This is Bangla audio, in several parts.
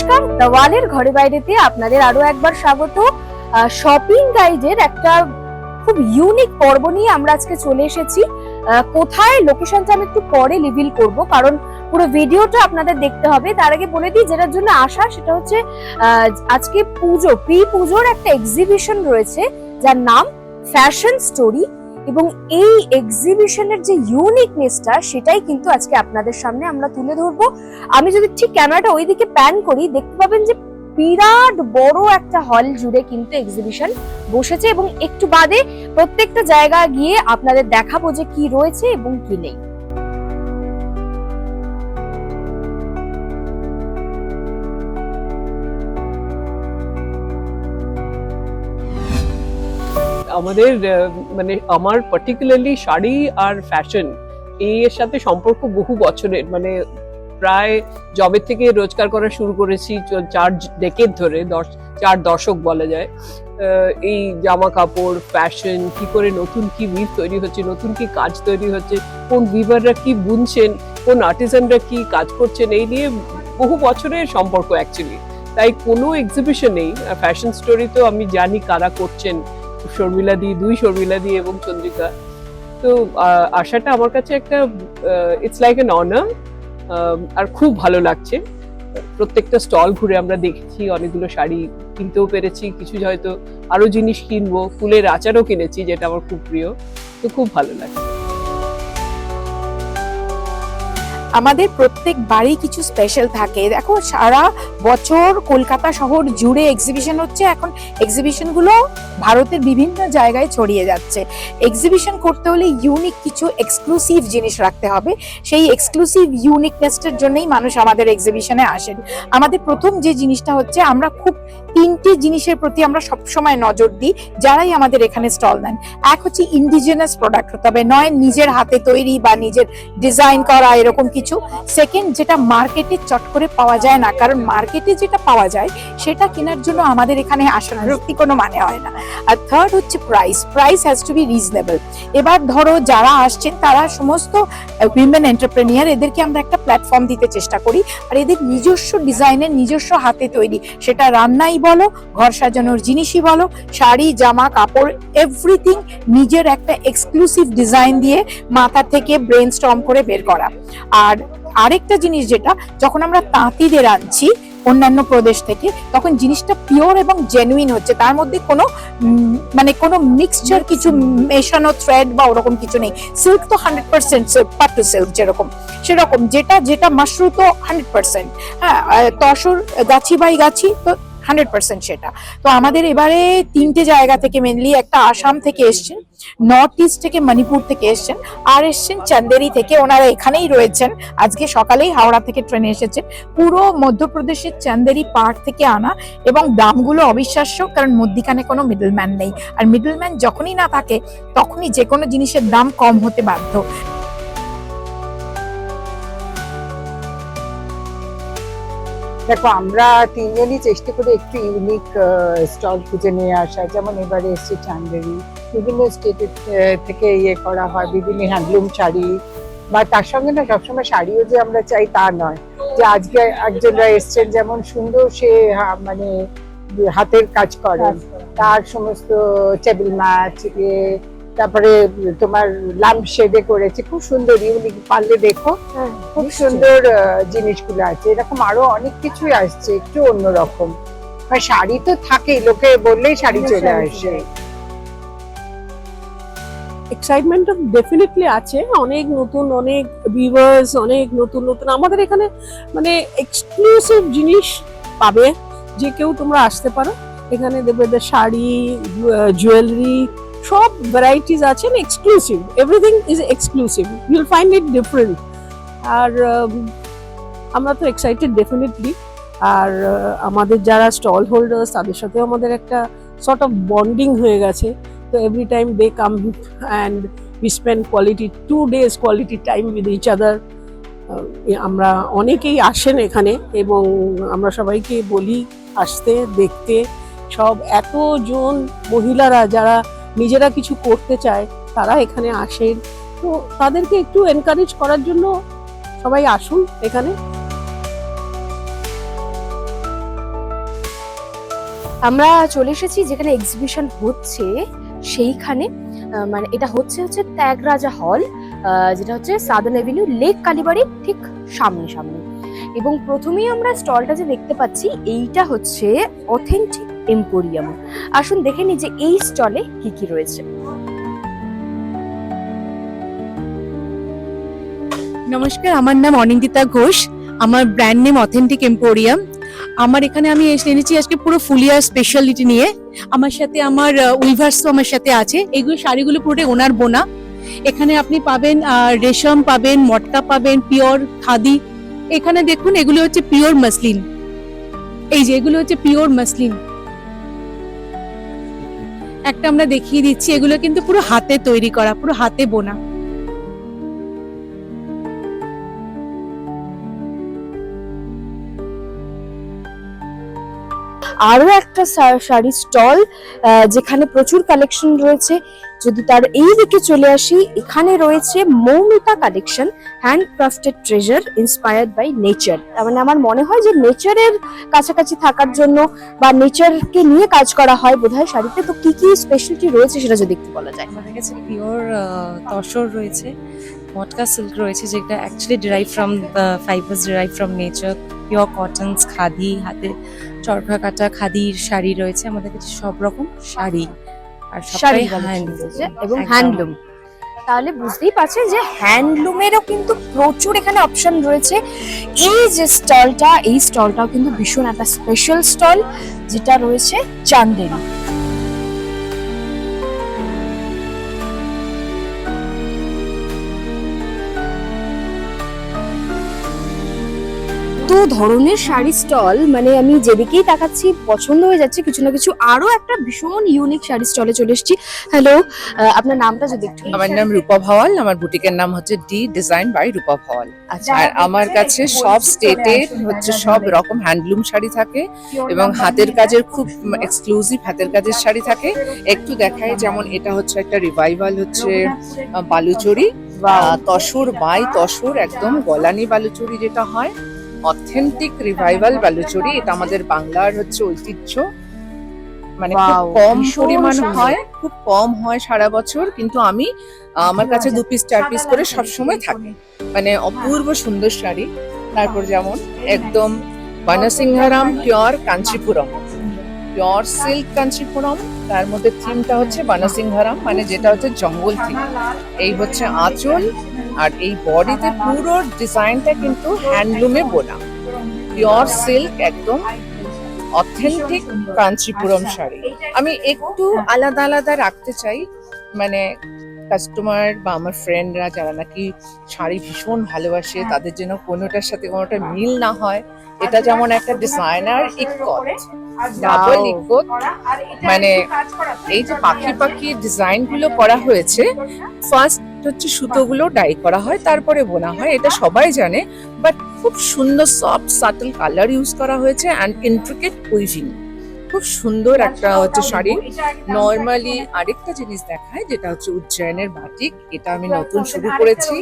নমস্কার। দেওয়ালের ঘরে বাইরেতে আপনাদের আরও একবার স্বাগত। শপিং গাইডের একটা খুব ইউনিক পর্ব নিয়ে আমরা আজকে চলে এসেছি। কোথায় লোকেশনটা আমি একটু পরে রিভিল করব, কারণ পুরো ভিডিওটা আপনাদের দেখতে হবে। তার আগে বলে দিই, যেটার জন্য আসা সেটা হচ্ছে আজকে পুজো প্রি পুজোর একটা এক্সিবিশন রয়েছে, যার নাম ফ্যাশন স্টোরি এবং এই এক্সিবিশনের যে ইউনিকনেসটা সেটাই কিন্তু আজকে আপনাদের সামনে আমরা তুলে ধরবো। আমি যদি ঠিক ক্যামেরাটা ওইদিকে প্যান করি, দেখতে পাবেন যে বিরাট বড় একটা হল জুড়ে কিন্তু এক্সিবিশন বসেছে এবং একটু বাদে প্রত্যেকটা জায়গা গিয়ে আপনাদের দেখাবো যে কি রয়েছে এবং কি নেই। আমাদের মানে আমার পার্টিকুলারলি শাড়ি আর ফ্যাশন এর সাথে সম্পর্ক বহু বছরের মানে প্রায় জবে থেকে রোজগার করা শুরু করেছি চার ডেকের ধরে, দশ, চার দশক বলা যায়। এই জামা কাপড় ফ্যাশন কি করে নতুন কি উইভ তৈরি হচ্ছে, নতুন কি কাজ তৈরি হচ্ছে, কোন উইভাররা কি বুনছেন, কোন আর্টিসানরা কি কাজ করছেন, এই নিয়ে বহু বছরের সম্পর্ক অ্যাকচুয়ালি তাই কোনো এক্সিবিশনেই ফ্যাশন স্টোরি তো আমি জানি কারা করছেন। শর্মিলা দি, দুই শর্মিলা দি এবং চন্দ্রিকা। তো আশাটা আমার কাছে একটা ইটস লাইক এন অনার আর খুব ভালো লাগছে। প্রত্যেকটা স্টল ঘুরে আমরা দেখেছি, অনেকগুলো শাড়ি কিনতেও পেরেছি, কিছু হয়তো আরও জিনিস কিনবো, ফুলের আচারও কিনেছি, যেটা আমার খুব প্রিয়। তো খুব ভালো লাগছে। আমাদের প্রত্যেক বাড়ি কিছু স্পেশাল থাকে। দেখো, সারা বছর কলকাতা শহর জুড়ে এক্সিবিশন হচ্ছে। এখন এক্সিবিশনগুলো ভারতের বিভিন্ন জায়গায় ছড়িয়ে যাচ্ছে। এক্সিবিশন করতে হলে ইউনিক কিছু এক্সক্লুসিভ জিনিস রাখতে হবে। সেই এক্সক্লুসিভ ইউনিকনেসটার জন্যই মানুষ আমাদের এক্সিবিশনে আসেন। আমাদের প্রথম যে জিনিসটা হচ্ছে, আমরা খুব তিনটি জিনিসের প্রতি আমরা সবসময় নজর দিই, যারাই আমাদের এখানে স্টল নেন। এক হচ্ছে ইন্ডিজিনাস প্রোডাক্ট হতে হবে নয় নিজের হাতে তৈরি বা নিজের ডিজাইন করা, এরকম কিছু সেকেন্ড যেটা মার্কেটে চট করে পাওয়া যায় না, কারণ মার্কেটে যেটা পাওয়া যায়, সেটা কেনার জন্য আমাদের এখানে আসার সত্যি কোনো মানে হয় না। আর থার্ড হচ্ছে price price has to be reasonable এবার ধরো যারা আসছেন, তারা সমস্ত উইমেন এন্টারপ্রেনিয়ার এদেরকে আমরা একটা প্ল্যাটফর্ম দিতে চেষ্টা করি, আর এদের নিজস্ব ডিজাইনের নিজস্ব হাতে তৈরি। সেটা রান্নাই বলো, ঘর সাজানোর জিনিসই বলো, শাড়ি, জামা, কাপড় এভরিথিং নিজের একটা এক্সক্লুসিভ ডিজাইন দিয়ে মাথা থেকে ব্রেন স্টর্ম করে বের করা। আর আরেকটা জিনিস যেটা, যখন আমরা তাঁতিদের আনছি অন্যান্য প্রদেশ থেকে, তখন জিনিসটা পিওর এবং জেনুইন হচ্ছে। তার মধ্যে কোনো মানে কোনো মিক্সচার কিছু মেশানো থ্রেড বা ওরকম কিছু নেই। সিল্ক তো হান্ড্রেড পার্সেন্ট পাট্টু সিল্ক যেরকম। সেরকম, যেটা যেটা মাশরু তো হান্ড্রেড পার্সেন্ট হ্যাঁ আর তসর, গাছি বাই গাছি তো হান্ড্রেড পার্সেন্ট সেটা। তো আমাদের এবারে তিনটে জায়গা থেকে মেনলি একটা আসাম থেকে এসছেন নর্থ ইস্ট থেকে মণিপুর থেকে এসছেন, আর এসছেন চান্দেরি থেকে। ওনারা এখানেই রয়েছেন। আজকে সকালেই হাওড়া থেকে ট্রেনে এসেছেন। পুরো মধ্যপ্রদেশের চান্দেরি পার্ক থেকে আনা এবং দামগুলো অবিশ্বাস্য, কারণ মধ্যিখানে কোনো মিডলম্যান নেই। আর মিডলম্যান যখনই না থাকে, তখনই যে কোনো জিনিসের দাম কম হতে বাধ্য। দেখো আমরা তিনজনই চেষ্টা করি একটু ইউনিক স্টল খুঁজে নিয়ে আসা যেমন এবারে এসছে চান্দেরি বিভিন্ন স্টেটের থেকে ইয়ে করা হয় বিভিন্ন হ্যান্ডলুম শাড়ি। বা তার সঙ্গে না সবসময় শাড়িও যে আমরা চাই তা নয়। যে আজকে একজনরা এসছেন যেমন সুন্দর সে মানে হাতের কাজ করেন তার সমস্ত টেবিল ম্যাট তারপরে তোমার ল্যাম্প শেডে করেছে। খুব সুন্দর ইউনিক পারলে দেখো। খুব সুন্দর জিনিসগুলো আছে। এরকম আরও অনেক কিছুই আসছে একটু অন্যরকম। শাড়ি তো থাকেই লোকে বললেই শাড়ি চলে আসে। এক্সাইটমেন্ট ডেফিনেটলি আছে। অনেক নতুন অনেক ভিউয়ার্স অনেক নতুন নতুন। আমাদের এখানে মানে এক্সক্লুসিভ জিনিস পাবে। যে কেউ তোমরা আসতে পারো। এখানে দেবে শাড়ি জুয়েলারি সব ভ্যারাইটিস আছেন exclusive everything is exclusive you'll find it different আর আমরা তো এক্সাইটেড ডেফিনেটলি আর আমাদের যারা স্টল হোল্ডার্স তাদের সাথেও আমাদের একটা সর্ট অফ বন্ডিং হয়ে গেছে। তো every time they come and we spend quality two days quality time with each other আমরা অনেকেই আসেন এখানে এবং আমরা সবাইকে বলি, আসতে, দেখতে, সব এতজন মহিলারা যারা নিজেরা কিছু করতে চায়, তারা এখানে আসেন তো তাদেরকে একটু এনকারেজ করার জন্য সবাই আসুন এখানে। আমরা চলে এসেছি যেখানে এক্সিবিশন হচ্ছে, সেইখানে। মানে এটা হচ্ছে হচ্ছে ত্যাগরাজা হল যেটা হচ্ছে সাদার্ন এভিনিউ লেক কালীবাড়ির ঠিক সামনে সামনে এবং প্রথমেই আমরা স্টলটা যে দেখতে পাচ্ছি, এইটা হচ্ছে অথেন্টিক এম্পোরিয়াম আসুন দেখে নি যে এই স্টলে কি কি রয়েছে। নমস্কার, আমার নাম অনিন্দিতা ঘোষ। আমার ব্র্যান্ড নেম অথেন্টিক এম্পোরিয়াম আমার এখানে আমি এসে এনেছি আজকে পুরো ফুলিয়ার স্পেশালিটি নিয়ে। আমার সাথে আমার উইভার্সও আমার সাথে আছে। এগুলো শাড়িগুলো পুরোটাই ওনার বোনা। এখানে আপনি পাবেন রেশম পাবেন, মটকা পাবেন, পিওর, খাদি। এখানে দেখুন, এগুলো হচ্ছে পিওর মাসলিন এই যে, এগুলো হচ্ছে পিওর মাসলিন একটা আমরা দেখিয়ে দিচ্ছি এগুলো কিন্তু পুরো হাতে তৈরি করা পুরো হাতে বোনা। আরও একটা শা- শাড়ির স্টল যেখানে প্রচুর কালেকশন রয়েছে। যদি তার এই দিকে চলে আসি, এখানে রয়েছে Moumita collection handcrafted treasure inspired by nature তার মানে আমার মনে হয় যে নেচারের কাছাকাছি থাকার জন্য বা নেচারকে নিয়ে কাজ করা হয় বোধহয় শাড়িতে। তো কি কি স্পেশালিটি রয়েছে সেটা যদি একটু বলা যায়? আমাদের কাছে পিওর তসর রয়েছে, মটকা সিল্ক রয়েছে, যেটা actually derive from fibres derive from nature pure cottons khadi, হাতে চরকা কাটা খাদির শাড়ি রয়েছে আমাদের কাছে সব রকম শাড়ি। আর শাড়ি এবং হ্যান্ডলুম তাহলে বুঝতেই পারছেন যে হ্যান্ডলুমেরও কিন্তু প্রচুর এখানে অপশন রয়েছে। এই যে স্টলটা এই স্টলটাও কিন্তু ভীষণ একটা স্পেশাল স্টল যেটা রয়েছে চান্দেরি। ধরনের শাড়ি স্টল মানে আমি যেদিকেই তাকাচ্ছি পছন্দ হয়ে যাচ্ছে কিছু না কিছু আরও একটা ভীষণ ইউনিক শাড়ি স্টলে চলে এসেছি। হ্যালো আপনার নামটা যদি একটু আমার নাম রূপা ভাওয়াল আমার বুটিকের নাম হচ্ছে D design by Rupa Bhawal. আচ্ছা আর আমার কাছে সব স্টেটের হচ্ছে সব রকম হ্যান্ডলুম শাড়ি থাকে এবং হাতের কাজের খুব এক্সক্লুসিভ হাতের কাজের শাড়ি থাকে। একটু দেখায় যেমন এটা হচ্ছে একটা রিভাইভাল হচ্ছে বালুচরি তসর বাই তসর একদম গলানি বালুচরি যেটা হয়। অথেন্টিক রিভাইভাল বালুচরি এটা আমাদের বাংলার হচ্ছে ঐতিহ্য। মানে খুব কম পরিমাণ হয় খুব কম হয় সারা বছর কিন্তু আমি আমার কাছে দু পিস চার পিস করে সব সময় থাকে। মানে অপূর্ব সুন্দর শাড়ি। তারপর যেমন একদম বানাসিংহারাম pure Kanchipuram. Pure silk Kanchipuram তার মধ্যে থিমটা হচ্ছে বানাসিংহারাম মানে যেটা হচ্ছে জঙ্গল থিম এই হচ্ছে আঁচল। আর এই বডিতে পুরো ডিজাইনটা কিন্তু হ্যান্ডলুমে বোনা। পিওর সিল্ক একদম অথেন্টিক কাঞ্চিপুরম শাড়ি। আমি একটু আলাদা আলাদা রাখতে চাই। মানে কাস্টমার বা আমার ফ্রেন্ডরা যারা নাকি শাড়ি ভীষণ ভালোবাসে তাদের জন্য কোনোটার সাথে কোনোটা মিল না হয় এটা যেমন একটা ডিজাইনার ইকত ডাবল ইকত মানে এই যে পাখি পাখি ডিজাইনগুলো করা হয়েছে ফার্স্ট হচ্ছে সুতোগুলো ডাই করা হয় তারপরে বোনা হয় এটা সবাই জানে বাট খুব সুন্দর সফট সাটল কালার ইউজ করা হয়েছে অ্যান্ড ইন্ট্রিকেট উইভিং খুব সুন্দর একটা হচ্ছে শাড়ি। নর্মালি আরেকটা জিনিস দেখায় যেটা হচ্ছে উজ্জয়নের বাটিক এটা আমি নতুন শুরু করেছি।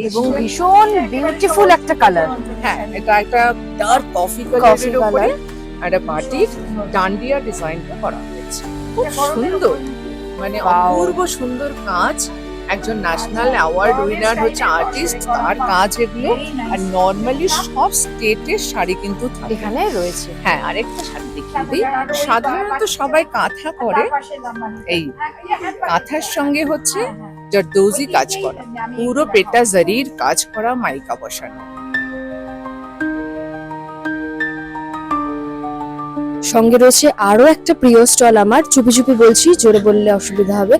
এবং ভীষণ বিউটিফুল একটা কালার হ্যাঁ এটা একটা ডার্ক কফি কালারের উপরে একটা বাটিক ডান্ডিয়া ডিজাইনটা করা হয়েছে। খুব সুন্দর। মানে. অপূর্ব সুন্দর কাজ। একজন ন্যাশনাল অ্যাওয়ার্ড উইনার হচ্ছে আর্টিস্ট তার কাজ এগুলো আর নর্মালি সব স্টেটের শাড়ি কিন্তু এখানে রয়েছে। হ্যাঁ আরেকটা শাড়ি দেখিয়ে দিই। সাধারণত সবাই কাঁথা করে এই কাঁথার সঙ্গে হচ্ছে জর্দৌজি কাজ করা। পুরো পেটা জারির কাজ করা মাইকা বসানো। সঙ্গে রয়েছে আরও একটা প্রিয় স্টল আমার। চুপি চুপি বলছি জোরে বললে অসুবিধা হবে।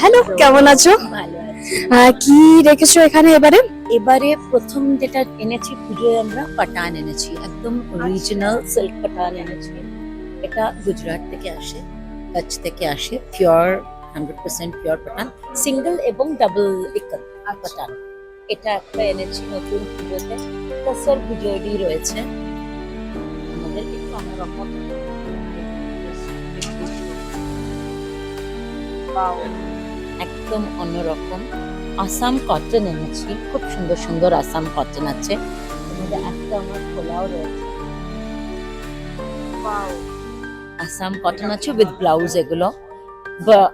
হ্যালো কেমন আছো? কি রেখেছো এখানে এবারে? এবারে প্রথম যেটা এনেছি পুজোয় আমরা পাটান এনেছি। একদম অরিজিনাল সিল্ক পাটান এনেছি। এটা গুজরাট থেকে আসে কাছ থেকে আসে pure hundred percent pure Patan. Single এবং ডাবল ইকল পাটান। এটা একটা এনেছি নতুন পুজোতে। তাছাড় রয়েছে। একদম অন্যরকম আসাম কটন এনেছি খুব সুন্দর সুন্দর আসাম কটন আছে আসাম কটন আছে উইথ ব্লাউজ এগুলো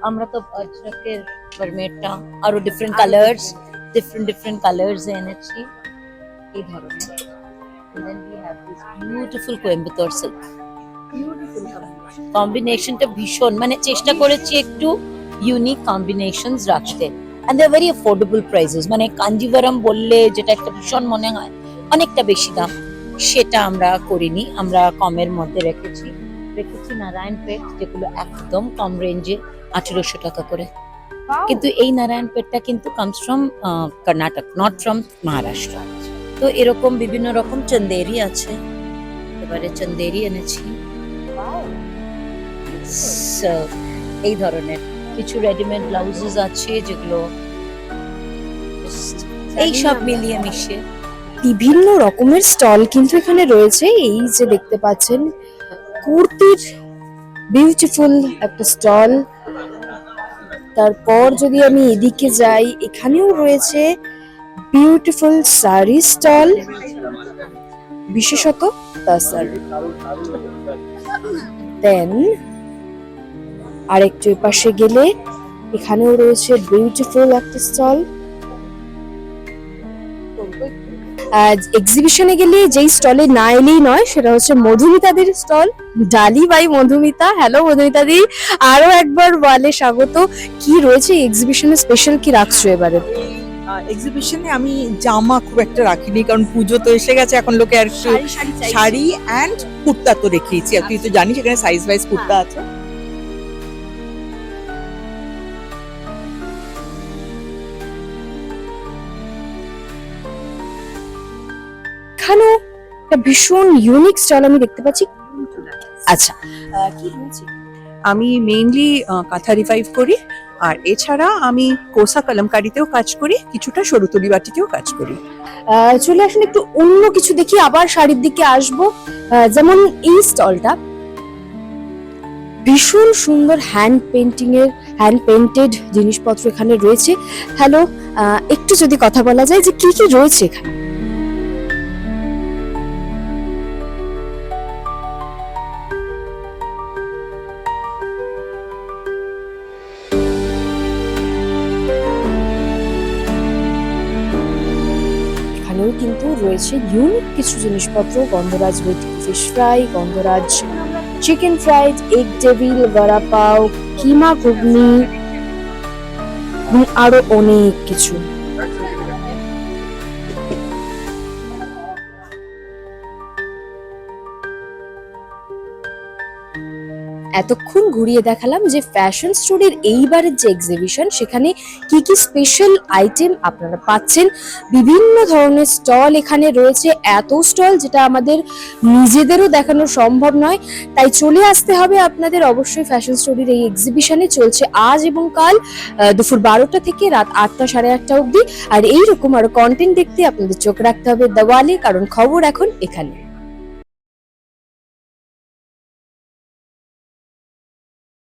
আমরা তো আরও different colours different different colours এনেছি এই ধরনের বিউটিফুল কোয়েম্বাটোর সিল্ক কম্বিনেশনটা ভীষণ মানে চেষ্টা করেছি একটু ইউনিক কম্বিনেশনস রাখতে। And they very affordable prices মানে কাঞ্জিভারাম বললে যেটা একটা ভীষণ মনে হয় অনেকটা বেশি দাম। সেটা আমরা করিনি আমরা কমের মধ্যে রেখেছি। রেখেছি নারায়ণপেট যেগুলো একদম কম রেঞ্জে আঠেরোশো টাকা করে। কিন্তু এই নারায়ণপেটটা কিন্তু comes from Karnataka not from Maharashtra তো এরকম বিভিন্ন রকম চন্দেরি আছে। এবারে চন্দেরি এনেছি। এই ধরনের কিছু রেডিমেড ব্লাউজেস আছে যেগুলো এই সব মিলিয়ে মিশিয়ে বিভিন্ন রকমের স্টল কিন্তু এখানে রয়েছে। এই যে দেখতে পাচ্ছেন কুর্তির বিউটিফুল একটা স্টল। তারপর যদি আমি এদিকে যাই এখানেও রয়েছে বিউটিফুল শাড়ি স্টল বিশেষত তাসার। দেন আরেকটু পাশে গেলে এখানেও রয়েছে বিউটিফুল একটা স্টল এক্সিবিশনে গেলে যেই স্টলে না এলেই নয়, সেটা হচ্ছে মধুমিতাদের stall Dali by Madhumita. Hello Madhumita দি আরও একবার বলে স্বাগত। কি রয়েছে এক্সিবিশনে স্পেশাল কি রাখছো এবারে? এক্সিবিশনে আমি জামা খুব একটা রাখিনি কারণ পুজো তো এসে গেছে এখন লোকে আর শাড়ি অ্যান্ড কুর্তা তো রেখেছি আর তুই তো জানিস এখানে সাইজ ওয়াইজ কুর্তা আছে। এখানেও একটা ভীষণ ইউনিক স্টল আমি দেখতে পাচ্ছি। আচ্ছা। আমি মেইনলি কাঁথা রিভাইভ করি। আর এছাড়া আমি কোসা কলমকারিতেও কাজ করি, কিছুটা সরুতলি বাটিতেও কাজ করি। চলে আসুন একটু অন্য কিছু দেখি, আবার শাড়ির দিকে আসব। যেমন এই স্টলটা। ভীষণ সুন্দর হ্যান্ড পেন্টিং এর হ্যান্ড পেন্টেড জিনিসপত্র এখানে রয়েছে। হ্যালো একটু যদি কথা বলা যায় যে কি কি রয়েছে এখানে? রয়েছে ইউনিক কিছু জিনিসপত্র, Gondhoraj waiting fish fry Gondhoraj chicken fried egg table বড়া পাও কিমা ঘুগনি এবং আরও অনেক কিছু। এতক্ষণ ঘুরিয়ে দেখালাম যে ফ্যাশন স্টোরের এইবারের যে এক্সিবিশন সেখানে কি কি স্পেশাল আইটেম আপনারা পাচ্ছেন, বিভিন্ন ধরনের স্টল এখানে রয়েছে। এত স্টল যেটা আমাদের নিজেদেরও দেখানো সম্ভব নয়। তাই চলে আসতে হবে আপনাদের অবশ্যই ফ্যাশন স্টোরির এই এক্সিবিশনে চলছে আজ এবং কাল দুপুর বারোটা থেকে রাত আটটা সাড়ে আটটা অবধি। আর এইরকম আরও কন্টেন্ট দেখতে আপনাদের চোখ রাখতে হবে দেওয়ালে, কারণ খবর এখন এখানে।